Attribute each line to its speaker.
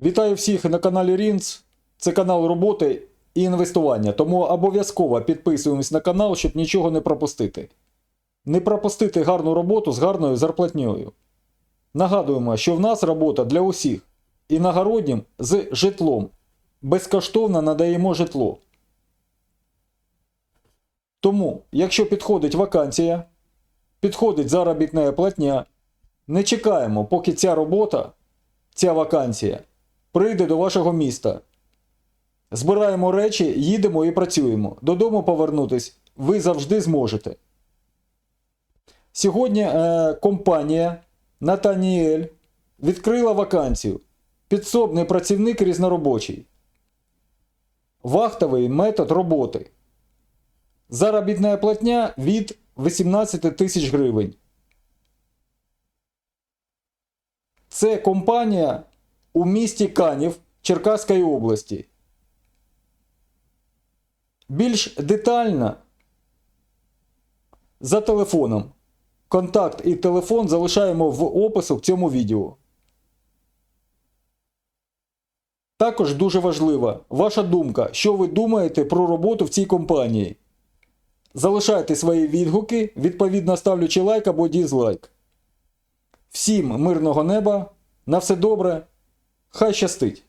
Speaker 1: Вітаю всіх на каналі Рінц. Це канал роботи і інвестування, тому обов'язково підписуємось на канал, щоб нічого не пропустити. Не пропустити гарну роботу з гарною зарплатньою. Нагадуємо, що в нас робота для усіх. Іногороднім з житлом. Безкоштовно надаємо житло. Тому, якщо підходить вакансія, підходить заробітна платня, не чекаємо, поки ця робота, ця вакансія прийде до вашого міста. Збираємо речі, їдемо і працюємо. Додому повернутись ви завжди зможете. Сьогодні е, компанія Натаніель відкрила вакансію. Підсобний працівник різноробочий. Вахтовий метод роботи. Заробітна платня від 18 тисяч гривень. Це компанія у місті Канів Черкаської області. Більш детально за телефоном. Контакт і телефон залишаємо в опису в цьому відео. Також дуже важлива ваша думка, що ви думаєте про роботу в цій компанії. Залишайте свої відгуки, відповідно ставлячи лайк або дізлайк. Всім мирного неба, на все добре, хай щастить!